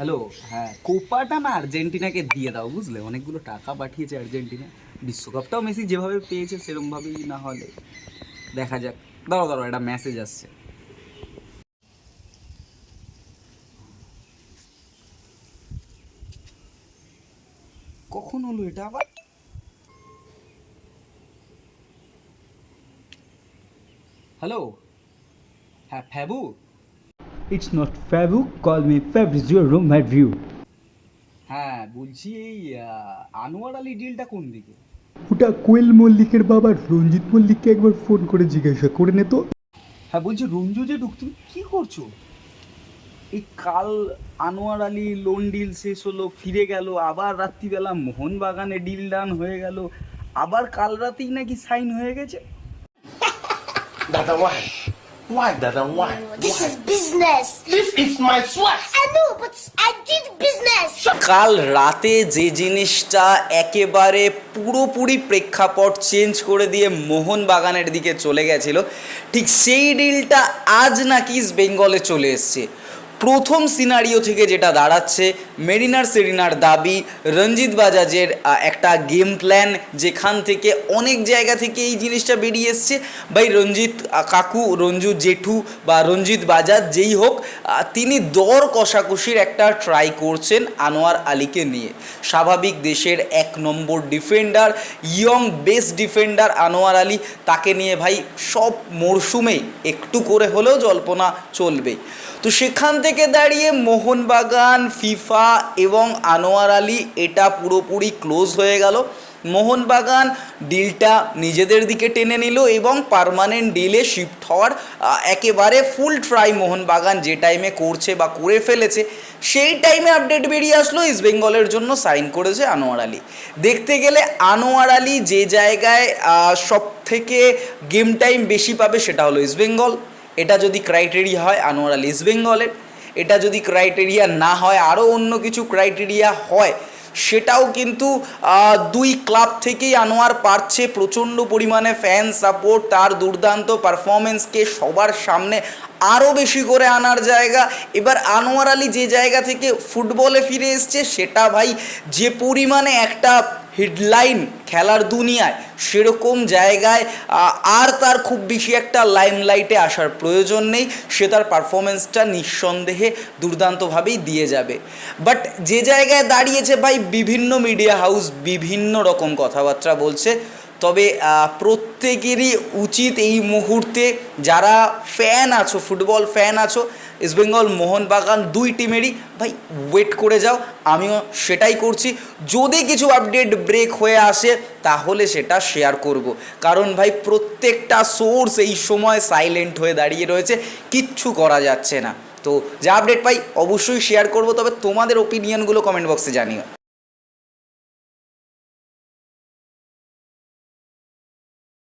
Hello হ্যাঁ কোপাটা না আর্জেন্টিনাকে দিয়ে দাও, বুঝলে? অনেকগুলো টাকা পাঠিয়েছে আর্জেন্টিনা। বিশ্বকাপটাও মেসি যেভাবে পেয়েছে সেরমভাবেই না হলে। দেখা যাক। দাঁড়াও দাঁড়াও, একটা মেসেজ আসছে। কখন হলো এটা আবার? হ্যালো হ্যাঁ ফ্যাবু It's not Fabu, call me Fabrizio Roommate View. হ্যাঁ বলছি এই আনোয়ার আলী ডিলটা কোন দিকে? ওটা কোয়েল মল্লিকের বাবা রঞ্জিত মল্লিককে একবার ফোন করে জিজ্ঞাসা করে নে তো। হ্যাঁ বলছি রঞ্জু যে ঢুক তুমি কি করছ? এই কাল আনোয়ার আলী লোন ডিল শেষ হলো ফিরে গেল আবার রাত্রিবেলা মোহনবাগানে ডিল ডান হয়ে গেল আবার কাল রাতেই নাকি সাইন হয়ে গেছে? Dada, why? Dada, why? This Why? is business. This is my sweat. I know, but I did business. কাল রাতে যে জিনিসটা একেবারে পুরোপুরি প্রেক্ষাপট চেঞ্জ করে দিয়ে মোহনবাগানের দিকে চলে গেছিল ঠিক সেই ডিলটা আজ নাকি ইস্ট বেঙ্গলে চলে এসছে প্রথম সিনারিও থেকে যেটা দাঁড়াচ্ছে, মেরিনার সেরিনার দাবি, রঞ্জিত বাজাজের একটা গেম প্ল্যান যেখান থেকে অনেক জায়গা থেকে এই জিনিসটা বেরিয়ে এসছে। ভাই, রঞ্জিত কাকু, রঞ্জু, জেঠু বা রঞ্জিত বাজাজ, যেই হোক তিনি দর কষাকষির একটা ট্রাই করছেন আনোয়ার আলীকে নিয়ে। স্বাভাবিক দেশের এক নম্বর defender young best defender Anwar Ali, তাকে নিয়ে ভাই সব মরশুমে একটু করে হলেও জল্পনা চলবে। তো সেখান থেকে দাঁড়িয়ে মোহনবাগান, ফিফা এবং আনোয়ার আলী, এটা পুরোপুরি ক্লোজ হয়ে গেল। মোহনবাগান ডিলটা নিজেদের দিকে টেনে নিল এবং পার্মানেন্ট ডিলে শিফট হওয়ার একেবারে ফুল ট্রাই মোহনবাগান যে টাইমে করছে বা করে ফেলেছে, সেই টাইমে আপডেট বেরিয়ে আসলো ইস্ট বেঙ্গলের জন্য সাইন করেছে আনোয়ার আলী। দেখতে গেলে আনোয়ার আলী যে জায়গায় সব থেকে গেম টাইম বেশি পাবে সেটা হলো ইস্ট বেঙ্গল এটা যদি ক্রাইটেরিয়া হয় আনোয়ার আলী ইস্ট বেঙ্গলের এটা যদি ক্রাইটেরিয়া না হয় আরও অন্য কিছু ক্রাইটেরিয়া হয়, সেটাও কিন্তু দুই ক্লাব থেকেই আনোয়ার পারছে প্রচণ্ড পরিমাণে ফ্যান সাপোর্ট তার দুর্দান্ত পারফরমেন্সকে সবার সামনে আরও বেশি করে আনার জায়গা। এবার আনোয়ার আলী যে জায়গা থেকে ফুটবলে ফিরে এসছে, সেটা ভাই যে পরিমাণে একটা হেডলাইন খেলার দুনিয়ায় সেরকম জায়গায় আর তার খুব বেশি একটা লাইমলাইটে আসার প্রয়োজন নেই। সে তার পারফরমেন্সটা নিঃসন্দেহে দুর্দান্তভাবেই দিয়ে যাবে। বাট যে জায়গায় দাঁড়িয়েছে ভাই, বিভিন্ন মিডিয়া হাউস বিভিন্ন রকম কথাবার্তা বলছে। তবে প্রত্যেকেরই উচিত এই মুহূর্তে যারা ফ্যান আছো ফুটবল ফ্যান আছো ইস্টবেঙ্গল মোহনবাগান দুই টিমেরই ভাই ওয়েট করে যাও। আমিও সেটাই করছি। যদি কিছু আপডেট ব্রেক হয়ে আসে, তাহলে সেটা শেয়ার করব। কারণ, ভাই, প্রত্যেকটা সোর্স এই সময় সাইলেন্ট হয়ে দাঁড়িয়ে রয়েছে। কিচ্ছু করা যাচ্ছে না। তো, যা আপডেট পাই, অবশ্যই শেয়ার করব। তবে তোমাদের ওপিনিয়নগুলো কমেন্ট বক্সে জানিও।